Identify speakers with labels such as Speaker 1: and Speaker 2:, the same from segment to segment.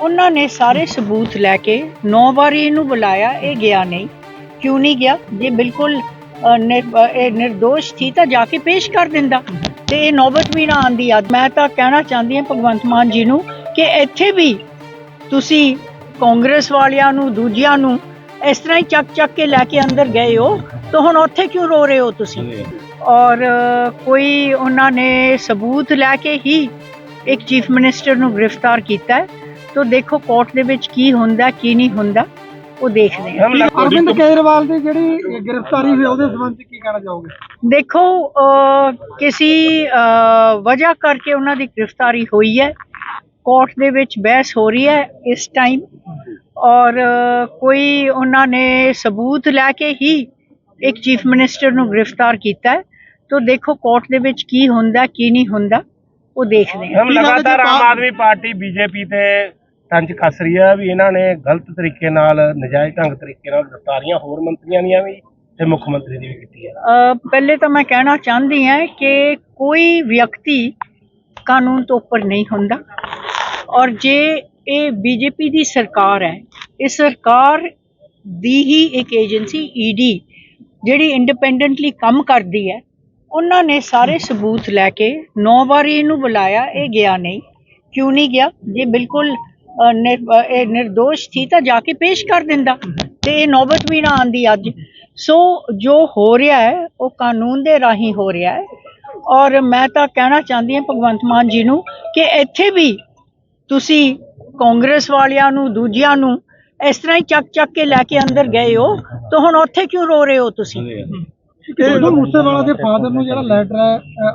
Speaker 1: ਉਹਨਾਂ ਨੇ ਸਾਰੇ ਸਬੂਤ ਲੈ ਕੇ ਨੌ ਵਾਰੀ ਇਹਨੂੰ ਬੁਲਾਇਆ ਇਹ ਗਿਆ ਨਹੀਂ। ਕਿਉਂ ਨਹੀਂ ਗਿਆ? ਜੇ ਬਿਲਕੁਲ ਇਹ ਨਿਰਦੋਸ਼ ਸੀ ਤਾਂ ਜਾ ਕੇ ਪੇਸ਼ ਕਰ ਦਿੰਦਾ। ਤੇ ਇਹ ਨੌਬਤ ਵੀ ਨਾ ਆਂਦੀ ਅੱਜ ਮੈਂ ਤਾਂ ਕਹਿਣਾ ਚਾਹੁੰਦੀ ਹਾਂ ਭਗਵੰਤ ਮਾਨ ਜੀ ਨੂੰ ਕਿ ਇੱਥੇ ਵੀ ਤੁਸੀਂ ਕਾਂਗਰਸ ਵਾਲਿਆਂ ਨੂੰ ਦੂਜਿਆਂ ਨੂੰ ਇਸ ਤਰ੍ਹਾਂ ਹੀ ਚੱਕ ਚੱਕ ਕੇ ਲੈ ਕੇ ਅੰਦਰ ਗਏ ਹੋ ਤਾਂ ਹੁਣ ਉੱਥੇ ਕਿਉਂ ਰੋ ਰਹੇ ਹੋ ਤੁਸੀਂ? ਔਰ ਕੋਈ ਉਹਨਾਂ ਨੇ ਸਬੂਤ ਲੈ ਕੇ ਹੀ ਇੱਕ ਚੀਫ ਮਿਨਿਸਟਰ ਨੂੰ ਗ੍ਰਿਫਤਾਰ ਕੀਤਾ ਹੈ? ਤਾਂ ਦੇਖੋ ਕੋਰਟ ਦੇ ਵਿੱਚ ਕੀ ਹੁੰਦਾ ਕੀ ਨਹੀਂ ਹੁੰਦਾ ਉਹ ਦੇਖਦੇ ਹਾਂ।
Speaker 2: ਅਰਵਿੰਦ ਕੇਜਰੀਵਾਲ ਦੀ ਜਿਹੜੀ ਗ੍ਰਿਫਤਾਰੀ ਹੋਈ ਉਹਦੇ ਸੰਬੰਧ ਵਿੱਚ ਕੀ ਕਹਿਣਾ ਚਾਹੋਗੇ?
Speaker 1: ਦੇਖੋ ਕਿਸੇ ਵਜ੍ਹਾ ਕਰਕੇ ਉਹਨਾਂ ਦੀ ਗ੍ਰਿਫਤਾਰੀ ਹੋਈ ਹੈ। ਕੋਰਟ ਦੇ ਵਿੱਚ ਬਹਿਸ ਹੋ ਰਹੀ ਹੈ ਇਸ ਟਾਈਮ ਔਰ ਕੋਈ ਉਹਨਾਂ ਨੇ ਸਬੂਤ ਲੈ ਕੇ ਹੀ ਇੱਕ ਚੀਫ ਮਿਨਿਸਟਰ ਨੂੰ ਗ੍ਰਿਫਤਾਰ ਕੀਤਾ ਹੈ। ਤਾਂ ਦੇਖੋ ਕੋਰਟ ਦੇ ਵਿੱਚ ਕੀ ਹੁੰਦਾ ਕੀ ਨਹੀਂ ਹੁੰਦਾ ਉਹ ਦੇਖਦੇ ਹਾਂ।
Speaker 3: ਲਗਾਤਾਰ ਆਮ ਆਦਮੀ ਪਾਰਟੀ ਬੀਜੇਪੀ ਤੇ ਤੰਜ ਕੱਸ ਰਹੀ ਹੈ ਵੀ ਇਹਨਾਂ ਨੇ ਗਲਤ ਤਰੀਕੇ ਨਾਲ, ਨਜਾਇਜ਼ ਢੰਗ ਤਰੀਕੇ ਨਾਲ ਗ੍ਰਿਫਤਾਰੀਆਂ ਹੋਰ ਮੰਤਰੀਆਂ ਦੀਆਂ ਵੀ ਤੇ ਮੁੱਖ ਮੰਤਰੀ ਦੀ ਵੀ ਕੀਤੀ ਹੈ
Speaker 1: ਪਹਿਲੇ ਤਾਂ ਮੈਂ ਕਹਿਣਾ ਚਾਹੁੰਦੀ ਹਾਂ ਕਿ ਕੋਈ ਵਿਅਕਤੀ ਕਾਨੂੰਨ ਤੋਂ ਉੱਪਰ ਨਹੀਂ ਹੁੰਦਾ ਔਰ ਜੇ ਇਹ ਬੀਜੇਪੀ ਦੀ ਸਰਕਾਰ ਹੈ, ਇਹ ਸਰਕਾਰ ਦੀ ਹੀ ਇੱਕ ਏਜੰਸੀ ਈਡੀ ਜਿਹੜੀ ਇੰਡੀਪੈਂਡੈਂਟਲੀ ਕੰਮ ਕਰਦੀ ਹੈ, ਉਹਨਾਂ ਨੇ ਸਾਰੇ ਸਬੂਤ ਲੈ ਕੇ ਨੌ ਵਾਰੀ ਇਹਨੂੰ ਬੁਲਾਇਆ, ਇਹ ਗਿਆ ਨਹੀਂ, ਕਿਉਂ ਨਹੀਂ ਗਿਆ? ਜੇ ਬਿਲਕੁਲ ਇਹ ਨਿਰਦੋਸ਼ ਸੀ ਤਾਂ ਜਾ ਕੇ ਪੇਸ਼ ਕਰ ਦਿੰਦਾ ਤੇ ਇਹ ਨੌਬਤ ਵੀ ਨਾ ਆਂਦੀ ਅੱਜ। ਸੋ ਜੋ ਹੋ ਰਿਹਾ ਹੈ, ਉਹ ਕਾਨੂੰਨ ਦੇ ਰਾਹੀਂ ਹੋ ਰਿਹਾ ਹੈ। ਔਰ ਮੈਂ ਤਾਂ ਕਹਿਣਾ ਚਾਹੁੰਦੀ ਹਾਂ ਭਗਵੰਤ ਮਾਨ ਜੀ ਨੂੰ ਕਿ ਇੱਥੇ ਵੀ ਤੁਸੀਂ ਕਾਂਗਰਸ ਵਾਲਿਆਂ ਨੂੰ, ਦੂਜਿਆਂ ਨੂੰ ਇਸ ਤਰ੍ਹਾਂ ਹੀ ਚੱਕ ਚੱਕ ਕੇ ਲੈ ਕੇ ਅੰਦਰ ਗਏ ਹੋ, ਤਾਂ ਹੁਣ ਉੱਥੇ ਕਿਉਂ ਰੋ ਰਹੇ ਹੋ ਤੁਸੀਂ?
Speaker 2: ਸਿੱਧੂ ਮੂਸੇਵਾਲਾ ਦੇ ਫਾਦਰ ਨੂੰ ਜਿਹੜਾ ਲੈਟਰ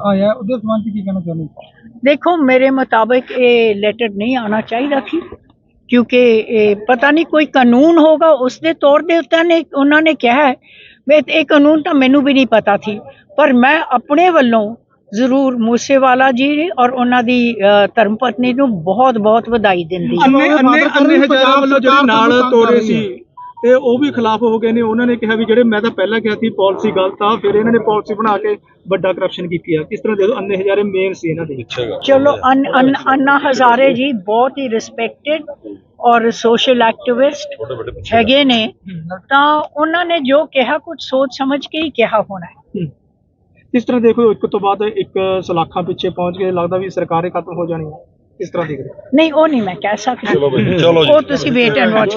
Speaker 2: ਆਇਆ ਉਹਦੇ ਸੰਬੰਧ ਵਿੱਚ ਕੀ ਕਹਿਣਾ ਚਾਹੁੰਦੇ
Speaker 1: ਦੇਖੋ ਮੇਰੇ ਮੁਤਾਬਕ ਇਹ ਲੈਟਰ ਨਹੀਂ ਆਣਾ ਚਾਹੀਦਾ ਸੀ ਕਿਉਂਕਿ ਇਹ ਪਤਾ ਨਹੀਂ ਕੋਈ ਕਾਨੂੰਨ ਹੋਗਾ ਉਸ ਦੇ ਤੌਰ ਦੇ ਉੱਤੇ ਨੇ ਉਹਨਾਂ ਨੇ ਕਿਹਾ ਵੀ ਇਹ ਕਾਨੂੰਨ ਤਾਂ ਮੈਨੂੰ ਵੀ ਨਹੀਂ ਪਤਾ ਸੀ ਪਰ ਮੈਂ ਆਪਣੇ ਵੱਲੋਂ ਜ਼ਰੂਰ ਮੂਸੇਵਾਲਾ ਜੀ ਔਰ ਉਹਨਾਂ ਦੀ ਧਰਮ ਪਤਨੀ ਨੂੰ ਬਹੁਤ ਬਹੁਤ ਵਧਾਈ ਦਿੰਦੀ ਹਾਂ।
Speaker 2: ਅੰਨੇ ਅੰਨੇ ਅੰਨੇ ਹਜ਼ਾਰਾਂ ਵੱਲੋਂ ਜਿਹੜੀ ਨਾਲ ਤੋਰੇ ਸੀ। ਤੇ ਉਹ ਵੀ ਖਿਲਾਫ ਹੋ ਗਏ ਨੇ। ਉਹਨਾਂ ਨੇ ਕਿਹਾ ਵੀ ਜਿਹੜੇ ਮੈਂ ਤਾਂ ਪਹਿਲਾਂ ਕਿਹਾ ਸੀ ਪਾਲਿਸੀ ਗਲਤ ਆ ਫਿਰ ਇਹਨਾਂ ਨੇ ਪਾਲਿਸੀ ਬਣਾ ਕੇ ਵੱਡਾ ਕਰਪਸ਼ਨ ਕੀਤੀ। ਆ ਕਿਸ ਤਰ੍ਹਾਂ ਦੇ ਅੰਨੇ ਹਜ਼ਾਰੇ ਮੇਨ ਸੀ ਇਹਨਾਂ ਦੇ।
Speaker 1: ਚਲੋ ਅਨ- ਹਜ਼ਾਰੇ ਜੀ ਬਹੁਤ ਹੀ ਰਿਸਪੈਕਟਡ ਔਰ ਸੋਸ਼ਲ ਐਕਟਿਵਿਸਟ ਹੈਗੇ ਨੇ। ਤਾਂ ਉਹਨਾਂ ਨੇ ਜੋ ਕਿਹਾ ਕੁਝ ਸੋਚ ਸਮਝ ਕੇ ਹੀ ਕਿਹਾ ਹੋਣਾ ਹੈ।
Speaker 2: ਇਸ ਤਰ੍ਹਾਂ ਦੇਖੋ ਇੱਕ ਤੋਂ ਬਾਅਦ ਇੱਕ ਸਲਾਖਾਂ ਪਿੱਛੇ ਪਹੁੰਚ ਕੇ ਲੱਗਦਾ ਵੀ ਸਰਕਾਰੇ ਖਤਮ ਹੋ ਜਾਣੀ ਹੈ। ਇਸ ਤਰ੍ਹਾਂ ਦੇਖ ਰਹੇ?
Speaker 1: ਨਹੀਂ ਉਹ ਨਹੀਂ ਮੈਂ ਕਹਿ ਸਕਦੀ।
Speaker 4: ਚਲੋ ਜੀ।
Speaker 1: ਉਹ ਤੁਸੀਂ ਵੇਟ ਐਂਡ ਵਾਚ